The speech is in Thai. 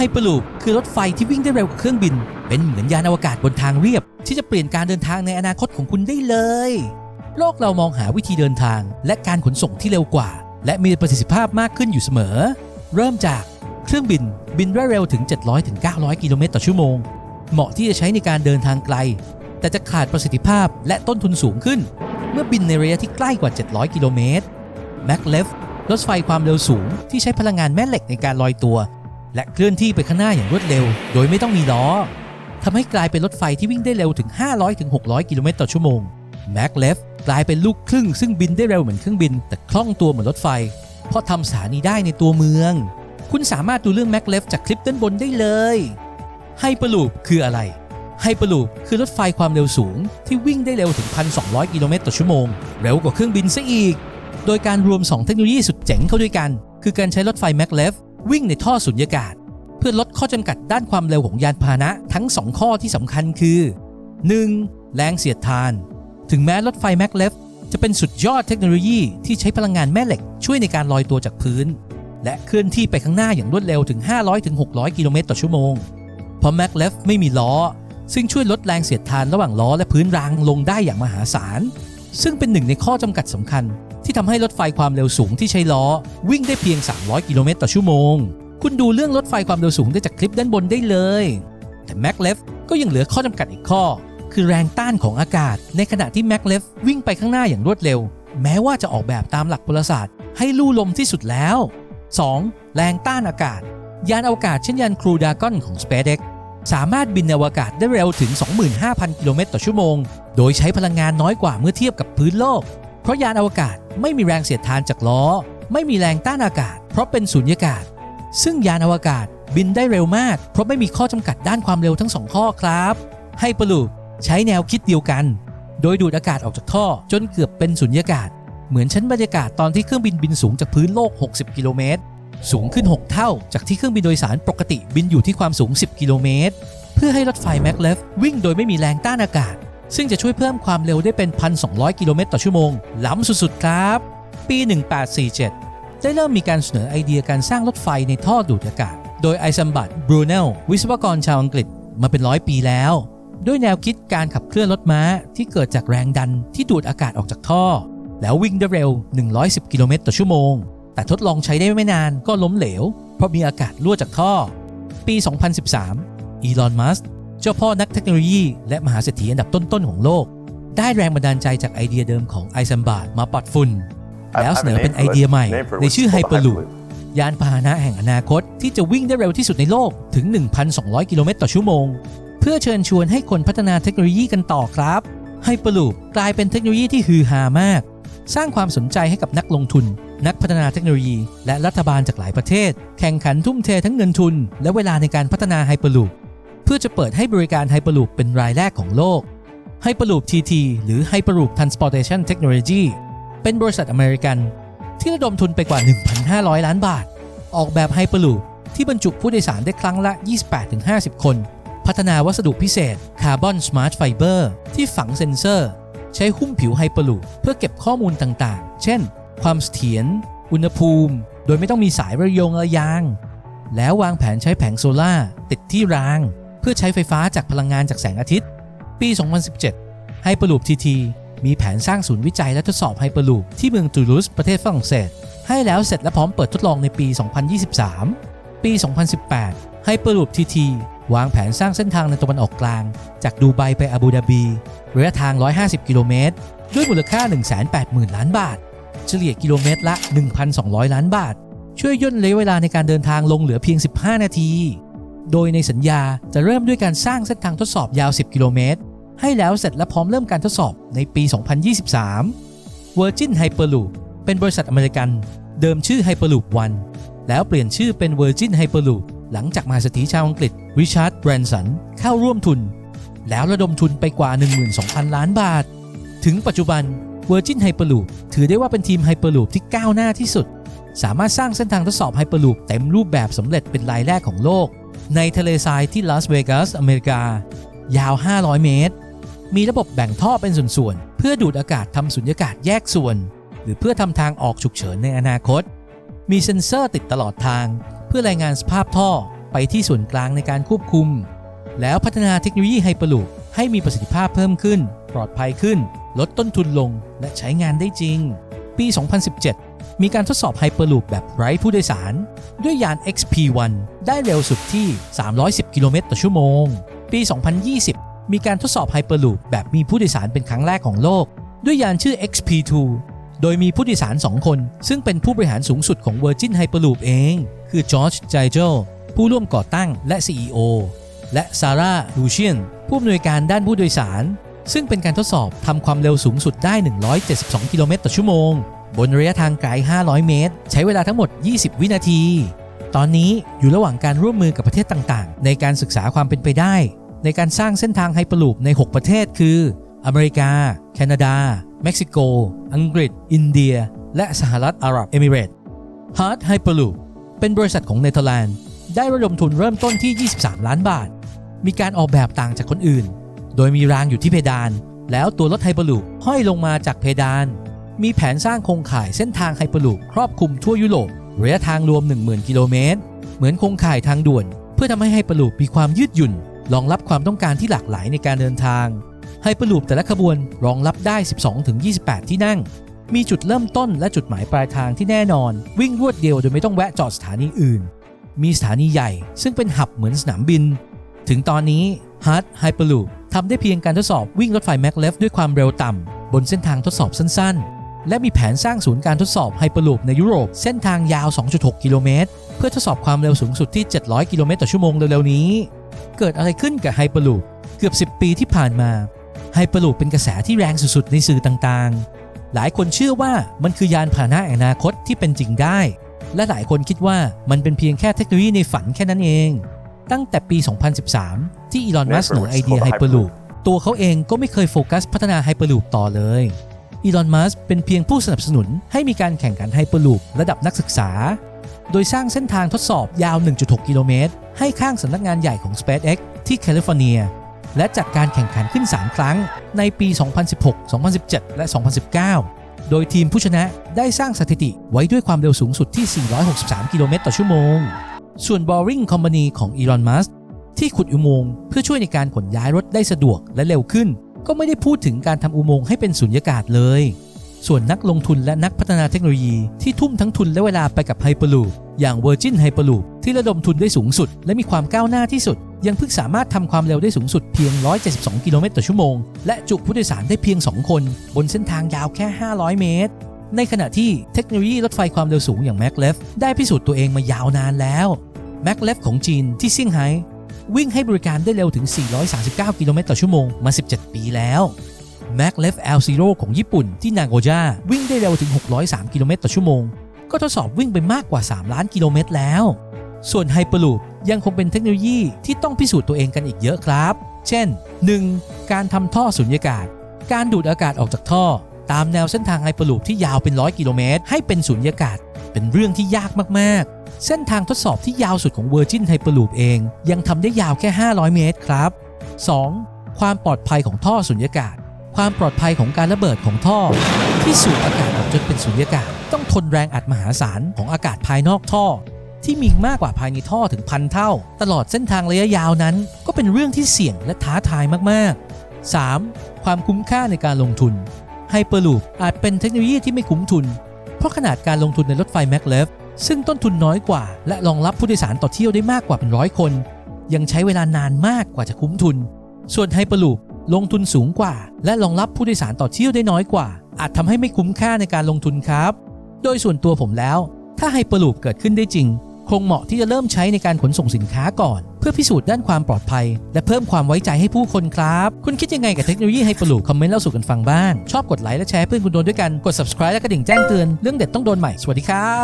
ไฮเปอร์ลูปคือรถไฟที่วิ่งได้เร็วกว่าเครื่องบิน เป็นเหมือนยานอวกาศบนทางเรียบ ที่จะเปลี่ยนการเดินทางในอนาคตของคุณได้เลย โลกเรามองหาวิธีเดินทาง และการขนส่งที่เร็วกว่า และมีประสิทธิภาพมากขึ้นอยู่เสมอ เริ่มจากเครื่องบินบินได้เร็วถึง 700-900 กิโลเมตรต่อชั่วโมง เหมาะที่จะใช้ในการเดินทางไกล แต่จะขาดประสิทธิภาพและต้นทุนสูงขึ้น เมื่อบินในระยะที่ใกล้กว่า 700 กิโลเมตรแม็กเลฟรถไฟความเร็วสูงที่ใช้พลังงานแม่เหล็กในการลอยตัว และเคลื่อนที่ไปข้างหน้าอย่างรวดเร็ว โดยไม่ต้องมีล้อทำให้กลายเป็นรถไฟที่วิ่งได้เร็วถึง 500-600 กิโลเมตรต่อชั่วโมงแม็กเลฟกลายเป็นลูกครึ่งซึ่งบินได้เร็วเหมือนเครื่องบิน แต่คล่องตัวเหมือนรถไฟ เพราะทำสถานีได้ในตัวเมือง คุณสามารถดูเรื่องแม็กเลฟจากคลิปด้านบนได้เลยไฮเปอร์ลูปคืออะไรไฮเปอร์ลูปคือรถไฟความเร็วสูง ที่วิ่งได้เร็วถึง 1,200 กิโลเมตรต่อชั่วโมง เร็วกว่าเครื่องบินซะอีก โดยการรวม 2 เทคโนโลยีสุดเจ๋งเข้าด้วยกัน คือการใช้รถไฟแม็กเลฟ วิ่งในท่อสุญญากาศ เพื่อลดข้อจำกัดด้านความเร็วของยานพาหนะทั้ง 2 ข้อที่สำคัญคือ 1. แรงเสียดทาน ถึงแม้รถไฟแม็กเลฟจะเป็นสุดยอดเทคโนโลยีที่ใช้พลังงานแม่เหล็กช่วยในการลอยตัวจากพื้น และเคลื่อนที่ไปข้างหน้าอย่างรวดเร็วถึง 500-600 กิโลเมตรต่อชั่วโมง เพราะแม็กเลฟไม่มีล้อ ซึ่งช่วยลดแรงเสียดทานระหว่างล้อและพื้นรางลงได้อย่างมหาศาล ซึ่งเป็นหนึ่งในข้อจำกัดสำคัญ ที่ทำให้รถไฟความเร็วสูงที่ใช้ล้อ วิ่งได้เพียง 300 กิโลเมตรต่อชั่วโมง คุณดูเรื่องรถไฟความเร็วสูงได้จากคลิปด้านบนได้เลย แต่แม็กเลฟก็ยังเหลือข้อจำกัดอีกข้อ คือแรงต้านของอากาศ ในขณะที่แม็กเลฟวิ่งไปข้างหน้าอย่างรวดเร็ว แม้ว่าจะออกแบบตามหลักพลศาสตร์ ให้ลู่ลมที่สุดแล้ว 2. แรงต้านอากาศ ยานอวกาศเช่นยานครูดากอนของ SpaceX สามารถบินในอวกาศได้เร็วถึง 25,000 กิโลเมตรต่อชั่วโมง โดยใช้พลังงานน้อยกว่าเมื่อเทียบกับพื้นโลก ราะยานอวกาศไม่มีแรงเสียดทานจากล้อ ไม่มีแรงต้านอากาศ เพราะเป็นสุญญากาศ ซึ่งยานอวกาศบินได้เร็วมาก เพราะไม่มีข้อจำกัดด้านความเร็วทั้งสองข้อครับไฮเปอร์ลูปใช้แนวคิดเดียวกัน โดยดูดอากาศออกจากท่อจนเกือบเป็นสุญญากาศ เหมือนชั้นบรรยากาศตอนที่เครื่องบินบินสูงจากพื้นโลก 60 กิโลเมตร สูงขึ้น 6 เท่า จากที่เครื่องบินโดยสารปกติบินอยู่ที่ความสูง 10 กิโลเมตร เพื่อให้รถไฟแม็กเลฟวิ่งโดยไม่มีแรงต้านอากาศ ซึ่งจะช่วยเพิ่มความเร็วได้เป็น 1,200 กิโลเมตรต่อชั่วโมง ล้ำสุดๆ ครับ ปี 1847 ได้เริ่มมีการเสนอไอเดียการสร้างรถไฟในท่อดูดอากาศ โดยไอซัมบัตบรูเนลวิศวกรชาวอังกฤษมาเป็นร้อยปีแล้ว ด้วยแนวคิดการขับเคลื่อนรถม้าที่เกิดจากแรงดันที่ดูดอากาศออกจากท่อ แล้ววิ่งได้เร็ว 110 กิโลเมตรต่อชั่วโมง แต่ทดลองใช้ได้ไม่นานก็ล้มเหลว เพราะมีอากาศรั่วจากท่อ ปี 2013 อีลอน มัสก์ เจ้าพ่อนักเทคโนโลยีและมหาเศรษฐีอันดับต้นๆของโลก ได้แรงบันดาลใจจากไอเดียเดิมของไอซัมบาร์มาปัดฝุ่น แล้วเสนอเป็นไอเดียใหม่ ในชื่อไฮเปอร์ลูปยานพาหนะแห่งอนาคตที่จะวิ่งได้เร็วที่สุดในโลกถึง 1,200 กิโลเมตรต่อชั่วโมง เพื่อเชิญชวนให้คนพัฒนาเทคโนโลยีกันต่อครับไฮเปอร์ลูปกลายเป็นเทคโนโลยีที่ฮือฮามาก สร้างความสนใจให้กับนักลงทุน นักพัฒนาเทคโนโลยี และรัฐบาลจากหลายประเทศ แข่งขันทุ่มเททั้งเงินทุน และเวลาในการพัฒนาไฮเปอร์ลูปเพื่อจะเปิดให้บริการไฮเปอร์ลูปเป็นรายแรกของโลกไฮเปอร์ลูป TT หรือ Hyperloop Transportation Technology เป็นบริษัทอเมริกัน ที่ระดมทุนไปกว่า 1,500 ล้านบาท ออกแบบไฮเปอร์ลูปที่บรรจุผู้โดยสารได้ครั้งละ 28-50 คน พัฒนาวัสดุพิเศษคาร์บอนสมาร์ทไฟเบอร์ที่ฝังเซ็นเซอร์ ใช้หุ้มผิวไฮเปอร์ลูปเพื่อเก็บข้อมูลต่างๆ เช่น ความเสถียร อุณหภูมิ โดยไม่ต้องมีสายระยงระยาง แล้ววางแผนใช้แผงโซล่าติดที่ราง พื่อใช้ไฟฟ้าจากพลังงานจากแสงอาทิตย์ ปี 2017ไฮเปอร์ลูปทีทีมีแผนสร้างศูนย์วิจัยและทดสอบไฮเปอร์ลูปที่เมืองตูลูสประเทศฝรั่งเศส ให้แล้วเสร็จและพร้อมเปิดทดลองในปี 2023 ปี 2018ไฮเปอร์ลูปทีทีวางแผนสร้างเส้นทางในตะวันออกกลาง จากดูไบไปอาบูดาบีระยะทาง 150 กิโลเมตร ด้วยมูลค่า 180,000 ล้านบาท เฉลี่ยกิโลเมตรละ 1,200 ล้านบาท ช่วยย่นระยะเวลาในการเดินทางลงเหลือเพียง 15 นาที โดยในสัญญาจะเริ่มด้วยการสร้างเส้นทางทดสอบยาว 10 กิโลเมตร ให้แล้วเสร็จและพร้อมเริ่มการทดสอบในปี 2023 Virgin Hyperloop เป็นบริษัทอเมริกัน เดิมชื่อ Hyperloop One แล้วเปลี่ยนชื่อเป็น Virgin Hyperloop หลังจากมหาเศรษฐีชาวอังกฤษริชาร์ดแบรนสันเข้าร่วมทุน แล้วระดมทุนไปกว่า 12,000 ล้านบาท ถึงปัจจุบัน Virgin Hyperloop ถือได้ว่าเป็นทีม Hyperloop ที่ก้าวหน้าที่สุด สามารถสร้างเส้นทางทดสอบ Hyperloop เต็มรูปแบบสำเร็จเป็นรายแรกของโลก ในทะเลทรายที่ลาสเวกัสอเมริกา ยาว 500 เมตร มีระบบแบ่งท่อเป็นส่วนๆ เพื่อดูดอากาศทำสุญญากาศแยกส่วน หรือเพื่อทำทางออกฉุกเฉินในอนาคต มีเซ็นเซอร์ติดตลอดทาง เพื่อรายงานสภาพท่อไปที่ส่วนกลางในการควบคุม แล้วพัฒนาเทคโนโลยีไฮเปอร์ลูปให้มีประสิทธิภาพเพิ่มขึ้น ปลอดภัยขึ้น ลดต้นทุนลงและใช้งานได้จริง ปี 2017 มีการทดสอบไฮเปอร์ลูปแบบไร้ผู้โดยสาร ด้วยยาน XP1 ได้เร็วสุดที่ 310 กิโลเมตรต่อชั่วโมง ปี 2020 มีการทดสอบไฮเปอร์ลูปแบบมีผู้โดยสารเป็นครั้งแรกของโลก ด้วยยานชื่อ XP2 โดยมีผู้โดยสาร 2 คน ซึ่งเป็นผู้บริหารสูงสุดของ Virgin Hyperloop เอง คือจอร์จไจเจลผู้ร่วมก่อตั้งและ CEO และซาร่าลูเชียนผู้อำนวยการด้านผู้โดยสาร ซึ่งเป็นการทดสอบทำความเร็วสูงสุดได้ 172 กิโลเมตรต่อชั่วโมง บนระยะทางไกล 500 เมตร ใช้เวลาทั้งหมด 20 วินาที ตอนนี้อยู่ระหว่างการร่วมมือกับประเทศต่างๆ ในการศึกษาความเป็นไปได้ ในการสร้างเส้นทางไฮเปอร์ลูปใน 6 ประเทศคือ อเมริกา แคนาดา เม็กซิโก อังกฤษ อินเดีย และสหรัฐอาหรับเอมิเรตส์ Hard Hyperloop เป็นบริษัทของเนเธอร์แลนด์ ได้ระดมทุนเริ่มต้นที่ 23 ล้านบาท มีการออกแบบต่างจากคนอื่น โดยมีรางอยู่ที่เพดาน แล้วตัวรถไฮเปอร์ลูปห้อยลงมาจากเพดาน มีแผนสร้างโครงข่ายเส้นทางไฮเปอร์ลูปครอบคลุมทั่วยุโรประยะทางรวม 10,000 กิโลเมตร เหมือนโครงข่ายทางด่วน เพื่อทำให้ไฮเปอร์ลูปมีความยืดหยุ่น รองรับความต้องการที่หลากหลายในการเดินทาง ไฮเปอร์ลูปแต่ละขบวนรองรับได้ 12-28 ที่นั่ง มีจุดเริ่มต้นและจุดหมายปลายทางที่แน่นอน วิ่งรวดเดียวโดยไม่ต้องแวะจอดสถานีอื่น มีสถานีใหญ่ ซึ่งเป็นหับเหมือนสนามบิน ถึงตอนนี้ Hard Hyperloop ทำได้เพียงการทดสอบวิ่งรถไฟแม็กเลฟด้วยความเร็วต่ำบนเส้นทางทดสอบสั้นๆ และมีแผนสร้างศูนย์การทดสอบไฮเปอร์ลูปในยุโรปเส้นทางยาว 2.6 กิโลเมตร เพื่อทดสอบความเร็วสูงสุดที่ 700 กิโลเมตรต่อชั่วโมงเร็วๆนี้ เกิดอะไรขึ้นกับไฮเปอร์ลูปเกือบ 10 ปีที่ผ่านมาไฮเปอร์ลูปเป็นกระแสที่แรงสุดๆในสื่อต่างๆ หลายคนเชื่อว่ามันคือยานพาหนะแห่งอนาคตที่เป็นจริงได้ และหลายคนคิดว่ามันเป็นเพียงแค่เทคโนโลยีในฝันแค่นั้นเอง ตั้งแต่ปี 2013 ที่อีลอน มัสก์เสนอไอเดียไฮเปอร์ลูปตัวเขาเองก็ไม่เคยโฟกัสพัฒนาไฮเปอร์ลูปต่อเลย อีลอน มัสเป็นเพียงผู้สนับสนุนให้มีการแข่งขันไฮเปอร์ลูประดับนักศึกษา โดยสร้างเส้นทางทดสอบยาว 1.6 กิโลเมตร ให้ข้างสำนักงานใหญ่ของ SpaceX ที่แคลิฟอร์เนีย และจัดการแข่งขันขึ้น 3 ครั้งในปี 2016 2017 และ 2019 โดยทีมผู้ชนะได้สร้างสถิติไว้ด้วยความเร็วสูงสุดที่ 463 กิโลเมตรต่อชั่วโมง ส่วน Boring Company ของอีลอน มัสที่ขุดอุโมงค์เพื่อช่วยในการขนย้ายรถได้สะดวกและเร็วขึ้น ก็ไม่ได้พูดถึงการทำอุโมงค์ให้เป็นสุญญากาศเลย ส่วนนักลงทุนและนักพัฒนาเทคโนโลยีที่ทุ่มทั้งทุนและเวลาไปกับ Hyperloop อย่าง Virgin Hyperloop ที่ระดมทุนได้สูงสุด และมีความก้าวหน้าที่สุด ยังเพิ่งสามารถทำความเร็วได้สูงสุดเพียง 172 กิโลเมตรต่อชั่วโมง และจุผู้โดยสารได้เพียง 2 คน บนเส้นทางยาวแค่ 500 เมตร ในขณะที่เทคโนโลยีรถไฟความเร็วสูงอย่าง Maglev ได้พิสูจน์ตัวเองมายาวนานแล้ว Maglev ของจีนที่เซี่ยงไฮ้ วิ่งให้บริการได้เร็วถึง 439 กิโลเมตรต่อชั่วโมงมา 17 ปีแล้ว Maglev L0 ของญี่ปุ่นที่นางโกย่าวิ่งได้เร็วถึง 603 กิโลเมตรต่อชั่วโมง ก็ทดสอบวิ่งไปมากกว่า 3 ล้านกิโลเมตรแล้ว ส่วน Hyperloop ยังคงเป็นเทคโนโลยีที่ต้องพิสูจน์ตัวเองกันอีกเยอะครับ เช่น 1. การทำท่อสุญญากาศ การดูดอากาศออกจากท่อ ตามแนวเส้นทาง Hyperloop ที่ยาวเป็น100กิโลเมตรให้เป็นสุญญากาศ เป็นเรื่องที่ยากมากๆ เส้นทางทดสอบที่ยาวสุดของ Virgin Hyperloop เอง ยังทำได้ยาวแค่ 500 เมตรครับ 2. ความปลอดภัยของท่อสุญญากาศ ความปลอดภัยของการระเบิดของท่อ ที่สูดอากาศออกจนเป็นสุญญากาศ ต้องทนแรงอัดมหาศาลของอากาศภายนอกท่อ ที่มีมากกว่าภายในท่อถึงพันเท่า ตลอดเส้นทางระยะยาวนั้น ก็เป็นเรื่องที่เสี่ยงและท้าทายมากๆ 3. ความคุ้มค่าในการลงทุน Hyperloop อาจเป็นเทคโนโลยีที่ไม่คุ้มทุน เพราะขนาดการลงทุนในรถไฟแม g เลฟ ซึ่งต้นทุนน้อยกว่า และรองรับผู้โดยสารต่อเที่ยวได้มากกว่าเป็นร้อยคน ยังใช้เวลานานมากกว่าจะคุ้มทุน ส่วน Hyperloop ลงทุนสูงกว่า และรองรับผู้โดยสารต่อเที่ยวได้น้อยกว่า อาจทำให้ไม่คุ้มค่าในการลงทุนครับ โดยส่วนตัวผมแล้ว ถ้า Hyperloop เกิดขึ้นได้จริง คงเหมาะที่จะเริ่มใช้ในการขนส่งสินค้าก่อน เพื่อพิสูจน์ด้านความปลอดภัย และเพิ่มความไว้ใจให้ผู้คนครับ คุณคิดยังไงกับเทคโนโลยี Hyperloop คอมเมนต์เล่าสู่กันฟังบ้างชอบกดไลค์และแชร์เพื่อนคุณโดนด้วยกันกด subscribe และกระดิ่งแจ้งเตือนเรื่องเด็ดต้องโดนใหม่สวัสดีครับ